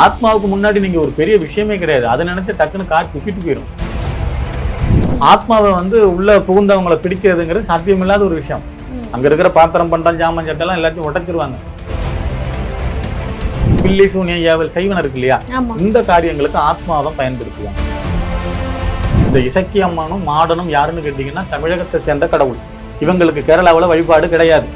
ஆத்மாவுக்கு முன்னாடி நீங்க ஒரு பெரிய விஷயமே கிடையாது. அதை நினைச்சு டக்குன்னு கார் துப்பிட்டு போயிடும் ஆத்மாவை வந்து உள்ள புகுந்தவங்களை பிடிக்கிறதுங்கிறது சாத்தியமில்லாத ஒரு விஷயம். அங்க இருக்கிற பாத்திரம் பண்டம் ஜாமான் சட்டெல்லாம் எல்லாத்தையும் உடைச்சிருவாங்க பில்லி சூனியம் ஏவல் செய்வன இருக்கு இல்லையா? இந்த காரியங்களுக்கு ஆத்மாவை பயன்படுத்துவாங்க இந்த இசக்கி அம்மானும் மாடனும் யாருன்னு கேட்டீங்கன்னா தமிழகத்தை சேர்ந்த கடவுள். இவங்களுக்கு கேரளாவுல வழிபாடு கிடையாது.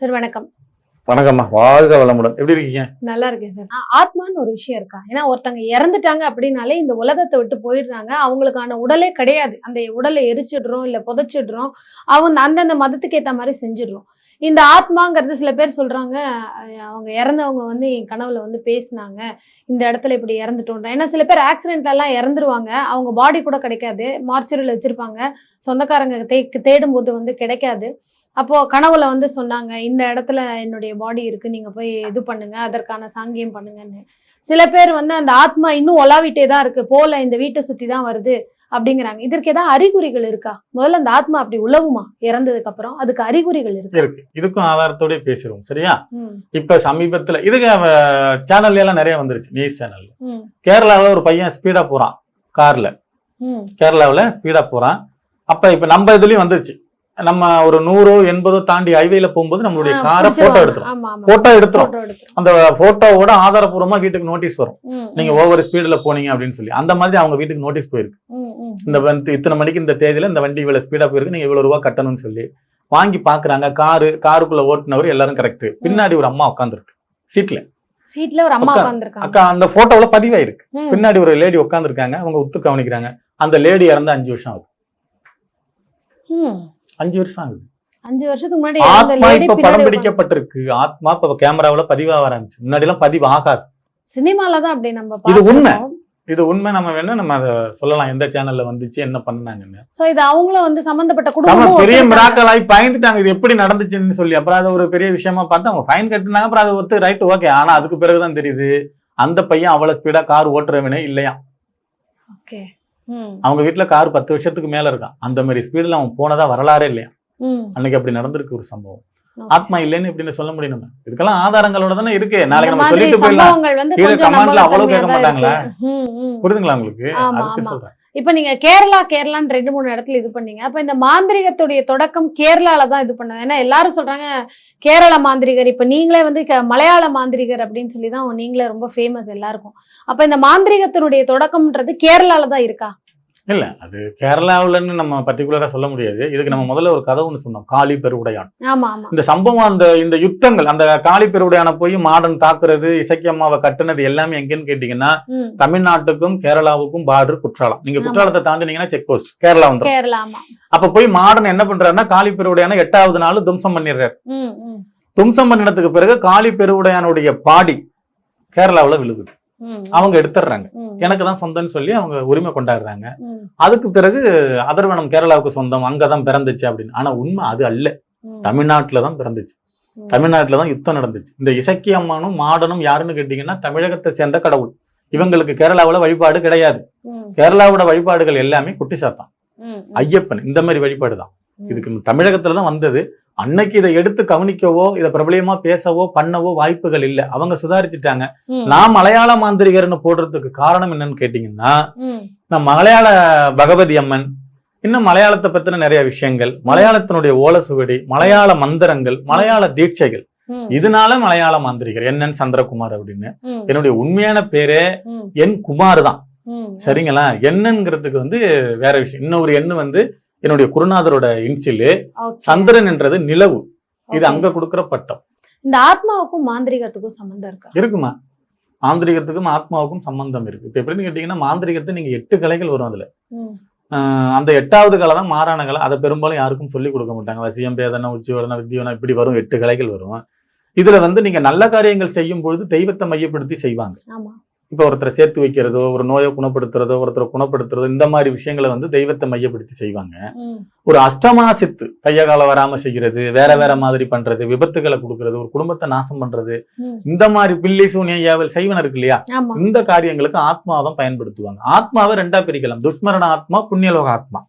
சார் வணக்கம். வணக்கம்மா. வாழ்க வளமுடன். எப்படி இருக்கீங்க? நல்லா இருக்கேன் சார். ஆத்மான்னு ஒரு விஷயம் இருக்கா? ஏன்னா ஒருத்தங்க இறந்துட்டாங்க அப்படின்னாலே இந்த உலகத்தை விட்டு போயிடுறாங்க. அவங்களுக்கான உடலே கிடையாது. அந்த உடலை எரிச்சிடுறோம் இல்ல புதைச்சிடுறோம். அவங்க அந்தந்த மதத்துக்கு ஏத்த மாதிரி செஞ்சிடுறோம். இந்த ஆத்மாங்கிறது சில பேர் சொல்றாங்க அவங்க இறந்தவங்க வந்து என் கனவுல வந்து பேசினாங்க. இந்த இடத்துல இப்படி இறந்துட்டோம் ஏன்னா சில பேர் ஆக்சிடென்ட்ல எல்லாம் இறந்துருவாங்க. அவங்க பாடி கூட கிடைக்காது. மார்ச்சரியில் வச்சிருப்பாங்க. சொந்தக்காரங்க தே தேடும் போது வந்து கிடைக்காது. அப்போ கனவுல வந்து சொன்னாங்க இந்த இடத்துல என்னுடைய பாடி இருக்கு நீங்க போய் இது பண்ணுங்க அதற்கான சாங்கியம் பண்ணுங்கன்னு. சில பேர் வந்து அந்த ஆத்மா இன்னும் ஒலாவிட்டே தான் இருக்கு போல இந்த வீட்டை சுத்தி தான் வருது அப்படிங்கிறாங்க. இதற்கு ஏதாவது அறிகுறிகள் இருக்கா? முதல்ல அந்த ஆத்மா அப்படி உழவுமா? இறந்ததுக்கு அப்புறம் அதுக்கு அறிகுறிகள் இருக்கு? இருக்கு. இதுக்கும் ஆதாரத்தோடய பேசுறோம் சரியா? இப்ப சமீபத்துல இதுக்கு சேனல்ல எல்லாம் நிறைய வந்துருச்சு நியூஸ் சேனல்ல ம், கேரளாவுல ஒரு பையன் ஸ்பீடா போறான் கார்ல கேரளாவுல ஸ்பீடா போறான். அப்ப இப்ப நம்ம இதுலயும் வந்துருச்சு. நம்ம ஒரு நூறோ எண்பதோ தாண்டி ஹைவேல போகும்போது நம்மளுடைய காரை போட்டோ. எடுத்துரும். போட்டோ எடுத்துரும். அந்த போட்டோவோட ஆதாரபூர்வமா வீட்டுக்கு நோட்டீஸ் வரும். நீங்க ஓவர் ஸ்பீடுல போனீங்க அப்படின்னு சொல்லி. அந்த மாதிரி அவங்க வீட்டுக்கு நோட்டீஸ் போயிருக்கு. இந்த இத்தனை மணிக்கு இந்த தேதியில இந்த வண்டி இவ்வளவு ஸ்பீடா போயிருக்கு நீங்க இவ்வளவு ரூபா கட்டணும்னு சொல்லி வாங்கி பாக்குறாங்க. காரு காருக்குள்ள ஓட்டுனவர் எல்லாரும் கரெக்ட் பின்னாடி ஒரு அம்மா உட்காந்துருக்கு சீட்ல சீட்ல ஒரு அம்மா அக்கா- உட்காந்துருக்காங்க அக்கா அந்த போட்டோல பதிவாயிருக்கு. பின்னாடி ஒரு லேடி உட்காந்துருக்காங்க அவங்க உத்து கவனிக்கிறாங்க. அந்த லேடி இறந்து அஞ்சு வருஷம் ஆகுது. அஞ்சு வருஷம் ஆகுது. அஞ்சு வருஷத்துக்கு முன்னாடி ஆத்மா இப்ப படம் பிடிக்கப்பட்டிருக்கு. ஆத்மா இப்ப கேமராவுல பதிவாக ஆரம்பிச்சு. முன்னாடி எல்லாம் பதிவு ஆகாது. சினிமால தான் அப்படி நம்ம இது உண்மை. இது உண்மை. நம்ம வேணா நம்ம அதை சொல்லலாம். எந்த சேனல்ல வந்துச்சு என்ன பண்ணாங்கன்னு. சோ இது அவங்களும் வந்து சம்பந்தப்பட்ட நம்ம குடும்பமும் பெரிய ஒத்துக்கிட்டாங்க. மிராக்கல் ஆகி பயந்துட்டாங்க. இது எப்படி நடந்துச்சுன்னு சொல்லி. அப்புறம் அது ஒரு பெரிய விஷயமா பார்த்து அவங்க ஃபைன் கட்டினாங்க. அப்புறம் அது ஒத்து ரைட் ஓகே ஆனா அதுக்கு பிறகுதான் தெரியுது. அந்த பையன் அவ்வளவு ஸ்பீடா கார் ஓட்டுறவனே இல்லையா Okay. அவங்க வீட்டுல கார் பத்து வருஷத்துக்கு மேல இருக்கான் அந்த மாதிரி ஸ்பீடுல அவன் போனதா வரலாறே இல்லையா. அன்னைக்கு அப்படி நடந்திருக்கு ஒரு சம்பவம். ஆத்மா இல்லைன்னு எப்படின்னு சொல்ல முடியும் நம்ம இதுக்கெல்லாம் ஆதாரங்களோட தானே இருக்கு. நாளைக்கு நம்ம சொல்லிட்டு போயிடலாம். கீழே கமெண்ட்ல அவ்வளவு கேட்க மாட்டாங்களா? புரியுதுங்களா உங்களுக்கு? அதுக்கு. சொல்றேன். இப்போ நீங்க கேரளா கேரளான்னு ரெண்டு மூணு இடத்துல இது பண்ணீங்க. அப்ப இந்த மாந்திரிகத்துடைய தொடக்கம் கேரளால தான் இது பண்ணது. ஏன்னா எல்லாரும் சொல்றாங்க கேரள மாந்திரிகர். இப்ப நீங்களே வந்து மலையாள மாந்திரிகர் அப்படின்னு சொல்லி தான் நீங்களே ரொம்ப ஃபேமஸ் எல்லாருக்கும். அப்ப இந்த மாந்திரிகத்தினுடைய தொடக்கம்ன்றது கேரளால தான் இருக்கா? இல்ல அது கேரளாவுலன்னு நம்ம பர்டிகுலரா சொல்ல முடியாது. இதுக்கு நம்ம முதல்ல ஒரு கதை ஒண்ணு சொன்னோம் காளி பெருவுடையான். இந்த சம்பவம் அந்த இந்த யுத்தங்கள் அந்த காளி பெருவுடையான போய் மாடன் தாக்குறது இசக்கி அம்மாவை கட்டுனது எல்லாமே எங்கன்னு கேட்டீங்கன்னா. தமிழ்நாட்டுக்கும் கேரளாவுக்கும் பார்டர் குற்றாலம். நீங்க. குற்றாலத்தை தாண்டினீங்கன்னா செக் போஸ்ட் கேரளா வந்துடும் அப்ப போய் மாடன் என்ன பண்றாருன்னா காளி பெருவுடையான எட்டாவது நாள் தும்சம் பண்ணிடுறாரு. தும்சம் பண்ணினதுக்கு பிறகு காளி பெருவுடையானுடைய பாடி கேரளாவுல விழுகுது. அவங்க எடுத்துடுறாங்க எனக்கு தான் சொந்தம்னு சொல்லி அவங்க உரிமை கொண்டாடுறாங்க. அதுக்கு பிறகு அதர்வனம் கேரளாவுக்கு சொந்தம் அங்கதான் பிறந்துச்சு அப்படின்னு. ஆனா உண்மை அது அல்ல. ம், தமிழ்நாட்டுல தான் பிறந்துச்சு. ம். தமிழ்நாட்டுல தான் யுத்தம் நடந்துச்சு. இந்த இசக்கி அம்மானும் மாடனும் யாருன்னு கேட்டீங்கன்னா தமிழகத்தை சேர்ந்த கடவுள். இவங்களுக்கு கேரளாவுல வழிபாடு கிடையாது. கேரளாவோட வழிபாடுகள் எல்லாமே குட்டி சாத்தான் ஐயப்பன் இந்த மாதிரி வழிபாடு தான் ம். இதுக்கு தமிழகத்துல தான் வந்தது. அன்னைக்கு இதை எடுத்து கவனிக்கவோ இதை பிரபலியமா பேசவோ பண்ணவோ வாய்ப்புகள் இல்லை. அவங்க சுதாரிச்சுட்டாங்க. நான் மலையாள மாந்திரிகர்னு போடுறதுக்கு காரணம் என்னன்னு கேட்டீங்கன்னா நான் மலையாள பகவதி அம்மன் இன்னும் மலையாளத்தை பத்தின நிறைய விஷயங்கள் மலையாளத்தினுடைய ஓலசுவடி மலையாள மந்திரங்கள் மலையாள தீட்சைகள். இதனால மலையாள மாந்திரிகர் என் என் சந்திரகுமார் அப்படின்னு. என்னுடைய உண்மையான பேரே என் குமார் தான். சரிங்களா? என்னங்கிறதுக்கு வந்து வேற விஷயம். இன்னொரு எண்ணு வந்து என்னுடைய குருநாதரோட இன்சிலு. சந்திரன் என்றது நிலவு. இது. அங்க கொடுக்கிற பட்டம். இந்த ஆத்மாவுக்கும் மாந்திரிகத்துக்கும் சம்பந்தம் இருக்கா? இருக்குமா? மாந்திரிகத்துக்கும் ஆத்மாவுக்கும் சம்பந்தம் இருக்கு. இப்ப எப்படின்னு கேட்டீங்கன்னா மாந்திரிகத்தை நீங்க எட்டு கலைகள் வரும் அதுல. அந்த எட்டாவது கலை தான் மாறான கலை. அதை பெரும்பாலும் யாருக்கும் சொல்லி கொடுக்க மாட்டாங்க. வசியம் பேதனை உச்சிவரணம் வித்தியோனம் இப்படி வரும் எட்டு கலைகள் வரும். இதுல வந்து நீங்க நல்ல காரியங்கள் செய்யும் பொழுது தெய்வத்தை மையப்படுத்தி செய்வாங்க. ஆமா. இப்ப ஒருத்தரை சேர்த்து வைக்கிறதோ ஒரு நோயை குணப்படுத்துறதோ ஒருத்தரை குணப்படுத்துறதோ இந்த மாதிரி விஷயங்களை வந்து தெய்வத்தை மையப்படுத்தி செய்வாங்க. ஒரு அஷ்டமா சித்து கைய கால வராம செய்கிறது வேற வேற மாதிரி பண்றது விபத்துகளை கொடுக்கறது ஒரு குடும்பத்தை நாசம் பண்றது. இந்த மாதிரி பில்லி சூனிய ஏவல் செய்வன இருக்கு இல்லையா? இந்த காரியங்களுக்கு ஆத்மாவை தான் பயன்படுத்துவாங்க. ஆத்மாவை ரெண்டா பிரிக்கலாம். துஷ்மரண ஆத்மா புண்ணியலோக ஆத்மா.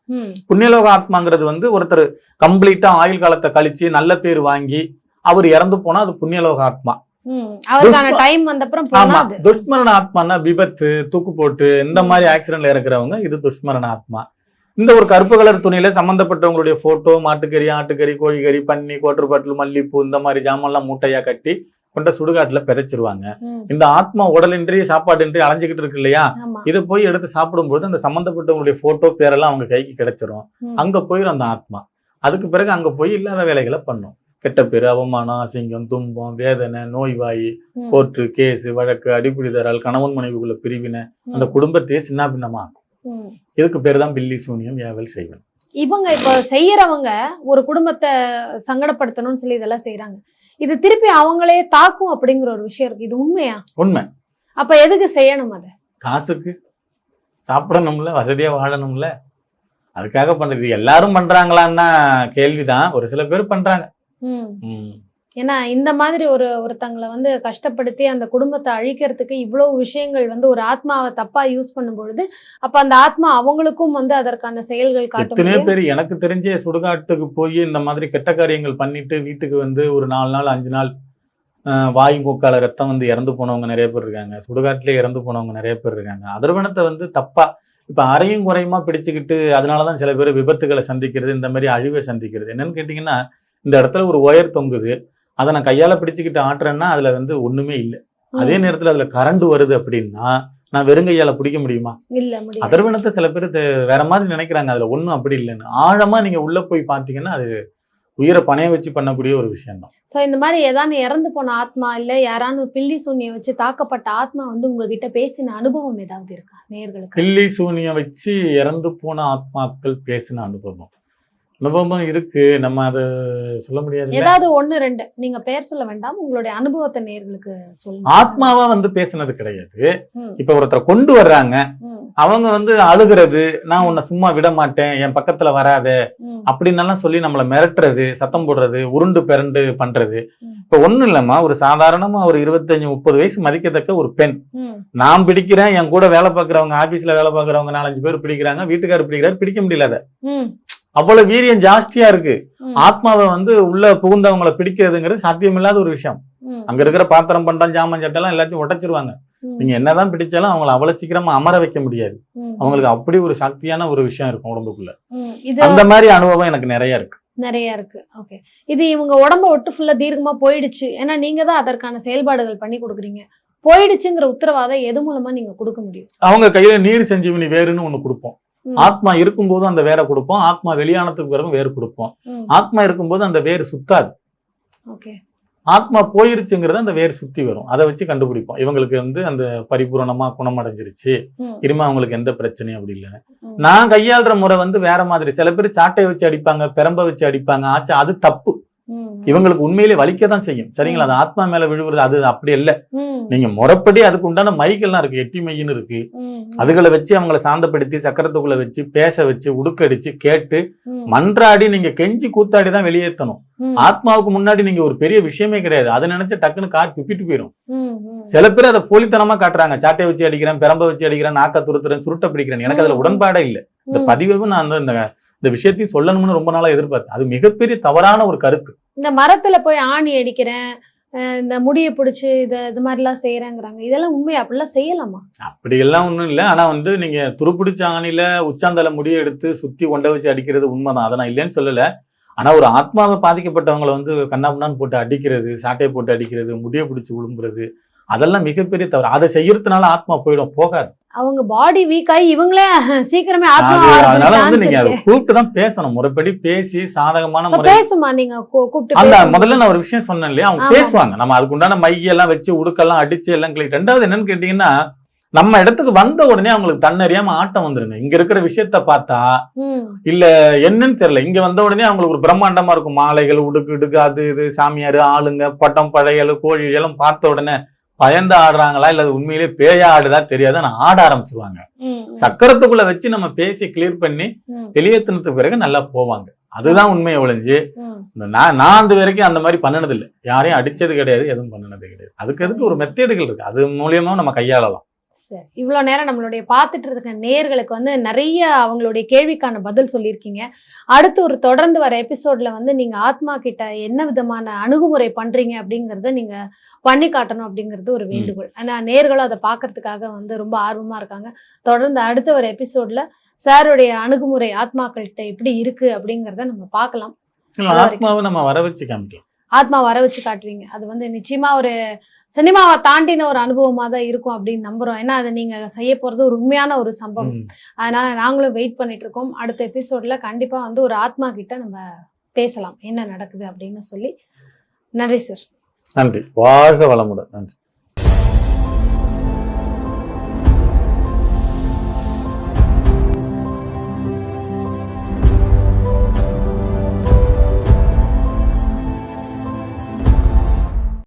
புண்ணியலோக ஆத்மாங்கிறது வந்து ஒருத்தர் கம்ப்ளீட்டா ஆயுள் காலத்தை கழிச்சு நல்ல பேர் வாங்கி அவர் இறந்து போனா அது புண்ணியலோக ஆத்மா. துஷ்மரண ஆத்மானா விபத்து தூக்கு போட்டு இந்த மாதிரி ஆக்சிடென்ட்ல இறக்குறவங்க இது துஷ்மரண ஆத்மா. இந்த ஒரு கருப்பு கலர் துணியில சம்பந்தப்பட்டவங்களுடைய போட்டோ மாட்டுக்கறி ஆட்டுக்கறி கோழிக்கறி பன்னி கோட்டர்பாட்டில் மல்லிப்பூ இந்த மாதிரி ஜாமான்லாம் மூட்டையா கட்டி கொண்ட சுடுகாட்டுல பிதைச்சிருவாங்க. இந்த ஆத்மா உடலின்றி சாப்பாடின்றி அலைஞ்சுக்கிட்டு இருக்கு இல்லையா? இதை போய் எடுத்து சாப்பிடும்போது அந்த சம்பந்தப்பட்டவங்களுடைய போட்டோ பேரெல்லாம் அவங்க கைக்கு கிடைச்சிரும். அங்க போயிடும் அந்த ஆத்மா. அதுக்கு பிறகு அங்க போய் இல்லாத வேலைகளை பண்ணும். கெட்ட பேரு அவமானம் அசிங்கம் துன்பம் வேதனை நோய்வாய் கோர்ட்டு கேஸ் வழக்கு அடிப்பிடி தரால் கணவன் மனைவிக்குள்ள பிரிவினை அந்த குடும்பத்தையே சின்ன பின்னமாக்கும் ம். இதுக்கு பேர் தான் பில்லி சூனியம் ஏவல் செய்வன். இவங்க இப்ப செய்யறவங்க ஒரு குடும்பத்தை சங்கடப்படுத்தணும்னு சொல்லி இதெல்லாம் செய்யறாங்க இது திருப்பி அவங்களே தாக்கும் அப்படிங்கிற ஒரு விஷயம் இருக்கு. இது உண்மையா? உண்மை. அப்ப எதுக்கு செய்யணும் அதை? காசுக்கு. சாப்பிடணும்ல வசதியா வாழணும்ல. அதுக்காக பண்றது. எல்லாரும் பண்றாங்களான்னா கேள்விதான். ஒரு சில பேர் பண்றாங்க. ஏன்னா இந்த மாதிரி ஒரு ஒருத்தங்களை வந்து கஷ்டப்படுத்தி அந்த குடும்பத்தை அழிக்கிறதுக்கு இவ்வளவு விஷயங்கள் வந்து ஒரு ஆத்மாவை தப்பா யூஸ் பண்ணும் பொழுது அப்ப அந்த ஆத்மா அவங்களுக்கும் வந்து அதற்கான செயல்கள் காட்டும் எத்தனையோ பேர் எனக்கு தெரிஞ்ச சுடுகாட்டுக்கு போய் இந்த மாதிரி கெட்ட காரியங்கள் பண்ணிட்டு வீட்டுக்கு வந்து ஒரு நாலு நாள் அஞ்சு நாள் வாய் மூக்கால ரத்தம் வந்து இறந்து போனவங்க நிறைய பேர் இருக்காங்க. சுடுகாட்டிலே இறந்து போனவங்க நிறைய பேர் இருக்காங்க. அதர்வனத்தை வந்து தப்பா இப்ப அரையும் குறையுமா பிடிச்சுக்கிட்டு அதனாலதான் சில பேர் விபத்துகளை சந்திக்கிறது இந்த மாதிரி அழிவை சந்திக்கிறது. என்னன்னு கேட்டீங்கன்னா இந்த இடத்துல ஒரு ஒயர் தொங்குது. அதை நான் கையால பிடிச்சுக்கிட்டு ஆட்டுறேன்னா அதுல வந்து ஒண்ணுமே இல்லை. அதே நேரத்துல அதுல கரண்ட் வருது அப்படின்னா நான் வெறுங்கையால பிடிக்க முடியுமா? அதர்வனத்தை சில பேர் வேற மாதிரி நினைக்கிறாங்க. அதுல ஒண்ணும் அப்படி இல்லைன்னு. ஆழமா நீங்க உள்ள போய் பாத்தீங்கன்னா அது உயிரை பணைய வச்சு பண்ணக்கூடிய ஒரு விஷயம் தான் சோ இந்த மாதிரி ஏதாவது இறந்து போன ஆத்மா இல்ல யாரானு பில்லி சூன்யம் வச்சு தாக்கப்பட்ட ஆத்மா வந்து உங்ககிட்ட பேசின அனுபவம் ஏதாவது இருக்கா? நேயர்களுக்கு பில்லி சூனியம் வச்சு இறந்து போன ஆத்மாக்கள் பேசின அனுபவம். அனுபவம் இருக்கு. நம்ம அதை சொல்ல முடியாது ஏதாவது ஒண்ணு ரெண்டு. நீங்க பெயர் சொல்ல வேண்டாம். உங்களுடைய அனுபவத்தை நேயர்களுக்கு சொல்லுங்க. ஆத்மாவா வந்து பேசுனது கிடையாது. இப்ப ஒருத்தரை கொண்டு வர்றாங்க. அவங்க வந்து அழுகிறது நான் உன்னை சும்மா விட மாட்டேன். என் பக்கத்துல வராத. ம், அப்படின்னெல்லாம் சொல்லி நம்மள மிரட்டுறது சத்தம் போடுறது உருண்டு பிறண்டு பண்றது. இப்ப ஒண்ணும் இல்லம்மா ஒரு சாதாரணமா ஒரு இருபத்தஞ்சு முப்பது வயசு மதிக்கத்தக்க ஒரு பெண். நான் பிடிக்கிறேன். என் கூட வேலை பார்க்கறவங்க ஆபீஸ்ல வேலை பார்க்கறவங்க நாலஞ்சு பேர் பிடிக்கிறாங்க. வீட்டுக்காரர் பிடிக்கிறாரு. பிடிக்க முடியல அவ்வளவு வீரியம் ஜாஸ்தியா இருக்கு. ஆத்மாவை வந்து உள்ள புகுந்தவங்களை பிடிக்கிறதுங்கிறது சாத்தியமில்லாத ஒரு விஷயம். அங்க இருக்கிற பாத்திரம் பண்டம் ஜாமான் சட்டெல்லாம் எல்லாத்தையும் உடைச்சிருவாங்க. நீங்க என்னதான் பிடிச்சாலும் அவங்கள அவ்வளவு சீக்கிரமா அமர வைக்க முடியாது. அவங்களுக்கு அப்படி ஒரு சக்தியான ஒரு விஷயம் இருக்கும் உடம்புக்குள்ள. அந்த மாதிரி அனுபவம் எனக்கு நிறைய இருக்கு. நிறைய இருக்கு. ஓகே. இது இவங்க உடம்ப விட்டு ஃபுல்லா தீர்க்கமா போயிடுச்சு. ஏன்னா நீங்க தான் அதற்கான செயல்பாடுகள் பண்ணி கொடுக்குறீங்க. போயிடுச்சுங்கிற உத்தரவாதம் எது மூலமா நீங்க கொடுக்க முடியும்? அவங்க கையில நீர் செஞ்சீவனி வேறுன்னு ஒண்ணு கொடுப்போம். ஆத்மா இருக்கும்போது அந்த வேரை கொடுப்போம் ஆத்மா வெளியானதுக்கு பிறகு வேறு கொடுப்போம். ஆத்மா இருக்கும்போது அந்த வேர் சுத்தாது. ஆத்மா போயிருச்சுங்கிறது அந்த வேர் சுத்தி வரும். அதை வச்சு கண்டுபிடிப்போம். இவங்களுக்கு வந்து அந்த பரிபூரணமா குணமடைஞ்சிருச்சு. இனிமே அவங்களுக்கு எந்த பிரச்சனையும் அப்படி இல்லைன்னு. ம். நான் கையாளுற முறை வந்து வேற மாதிரி. சில பேர் சாட்டை வச்சு அடிப்பாங்க பெரம்ப வச்சு அடிப்பாங்க. ஆச்சா அது தப்பு. இவங்களுக்கு உண்மையிலே வலிக்க தான் செய்யும். சரிங்களா? அது ஆத்மா மேல விழுவுறது அது அப்படி இல்ல நீங்க முறைப்படி அதுக்கு உண்டான மைக்கெல்லாம் இருக்கு. எட்டி மையின்னு இருக்கு. அதுகளை வச்சு அவங்கள சாந்தப்படுத்தி சக்கரத்துக்குள்ள வச்சு பேச வச்சு உடுக்கடிச்சு கேட்டு மன்றாடி நீங்க கெஞ்சி கூத்தாடி தான் வெளியேற்றணும். ஆத்மாவுக்கு முன்னாடி நீங்க ஒரு பெரிய விஷயமே கிடையாது. அதை நினைச்சு டக்குன்னு கார் துப்பிட்டு போயிடும். சில பேர் அதை போலித்தனமா காட்டுறாங்க. சாட்டை வச்சு அடிக்கிறேன் பெரம்ப வச்சு அடிக்கிறேன் நாக்க துருத்துறேன் சுருட்ட பிடிக்கிறேன். எனக்கு அதுல. உடன்பாடே இல்ல. இந்த ம். பதிவும் நான் வந்து இந்த விஷயத்தையும் சொல்லணும்னு ரொம்ப நாளா எதிர்பார்த்தேன். அது மிகப்பெரிய தவறான ஒரு கருத்து. இந்த மரத்துல போய் ஆணி அடிக்கிறேன் இந்த முடியை பிடிச்சு இத இது மாதிரிலாம் செய்யறேங்கிறாங்க இதெல்லாம் உண்மையா? அப்படிலாம் செய்யலாமா? அப்படி எல்லாம் ஒண்ணும் இல்ல. ஆனா வந்து நீங்க துருப்பிடிச்ச ஆணில உச்சாந்தல முடியை எடுத்து சுத்தி கொண்ட வச்சு அடிக்கிறது உண்மைதான். அதை நான் இல்லைன்னு சொல்லல. ஆனா ஒரு ஆத்மாவை பாதிக்கப்பட்டவங்களை வந்து கண்ணாபுண்ணான்னு போட்டு அடிக்கிறது சாட்டையை போட்டு அடிக்கிறது முடியை பிடிச்சு விழும்புறது அதெல்லாம் மிகப்பெரிய தவறு. அதை செய்யறதுனால ஆத்மா போயிடும் போகாது. அவங்க பாடி வீக் ஆகி இவங்களே சீக்கிரமே அதனால வந்து நீங்க. கூப்பிட்டு தான் பேசணும். முறைப்படி பேசி சாதகமான பேசுமா நீங்க? கூப்பிட்டு அந்த பேசுங்க. முதல்ல நான் ஒரு விஷயம் சொன்னேன் இல்லையா? அவங்க. பேசுவாங்க. நம்ம அதுக்கு உண்டான மையெல்லாம் வச்சு உடுக்கெல்லாம் அடிச்சு எல்லாம் கிளி ரெண்டாவது என்னன்னு கேட்டீங்கன்னா நம்ம இடத்துக்கு வந்த உடனே அவங்களுக்கு தன்னறியாம ஆட்டம் வந்துருங்க. இங்க இருக்கிற விஷயத்த பார்த்தா ம், என்னன்னு தெரியல. இங்க வந்த உடனே அவங்களுக்கு ஒரு பிரம்மாண்டமா இருக்கும். மாலைகள் உடுக்கு இடுக்கு அது இது சாமியார் ஆளுங்க பட்டம் பழையல் கோழி எல்லாம் பார்த்த உடனே பயந்து ஆடுறாங்களா இல்ல உண்மையிலேயே பேயா ஆடுதா தெரியாது ஆனா ஆட ஆரம்பிச்சிருவாங்க. சக்கரத்துக்குள்ள வச்சு நம்ம பேசி கிளியர் பண்ணி வெளியேற்றினதுக்கு பிறகு நல்லா போவாங்க. அதுதான் உண்மையை ஒழிஞ்சு. இந்த நான் நான் அந்த வரைக்கும் அந்த மாதிரி பண்ணினது இல்லை யாரையும் அடிச்சது கிடையாது எதுவும் பண்ணினது கிடையாது. அதுக்கு அதுக்கு ஒரு மெத்தேடுகள் இருக்கு. அது மூலியமா நம்ம கையாளலாம். சரி. இவ்வளோ நேரம் நம்மளுடைய பார்த்துட்டு இருக்க நேர்களுக்கு வந்து நிறைய அவங்களுடைய கேள்விக்கான பதில் சொல்லியிருக்கீங்க. அடுத்து ஒரு தொடர்ந்து வர எபிசோட்ல வந்து நீங்க ஆத்மா கிட்ட என்ன விதமான அணுகுமுறை பண்றீங்க அப்படிங்கறத நீங்க பண்ணி காட்டணும் அப்படிங்கிறது ஒரு வேண்டுகோள். ஆனா நேர்களும் அதை பார்க்கறதுக்காக வந்து ரொம்ப ஆர்வமா இருக்காங்க. தொடர்ந்து அடுத்த ஒரு எபிசோட்ல சாருடைய அணுகுமுறை ஆத்மாக்கள்கிட்ட எப்படி இருக்கு அப்படிங்கறத நம்ம பார்க்கலாம். ஆத்மாவை நம்ம வர வச்சு காமிக்கலாம். ஆத்மா வர வச்சு காட்டுவீங்க. அது வந்து நிச்சயமா ஒரு சினிமாவை தாண்டின ஒரு அனுபவமா தான் இருக்கும் அப்படின்னு நம்புறோம். ஏன்னா அதை நீங்க செய்ய போறது ஒரு உண்மையான ஒரு சம்பவம். அதனால நாங்களும் வெயிட் பண்ணிட்டு இருக்கோம். அடுத்த எபிசோட்ல கண்டிப்பா வந்து ஒரு ஆத்மா கிட்ட நம்ம பேசலாம். என்ன நடக்குது அப்படின்னு சொல்லி. நன்றி சார் நன்றி. வாழ்க வளமுடன். நன்றி.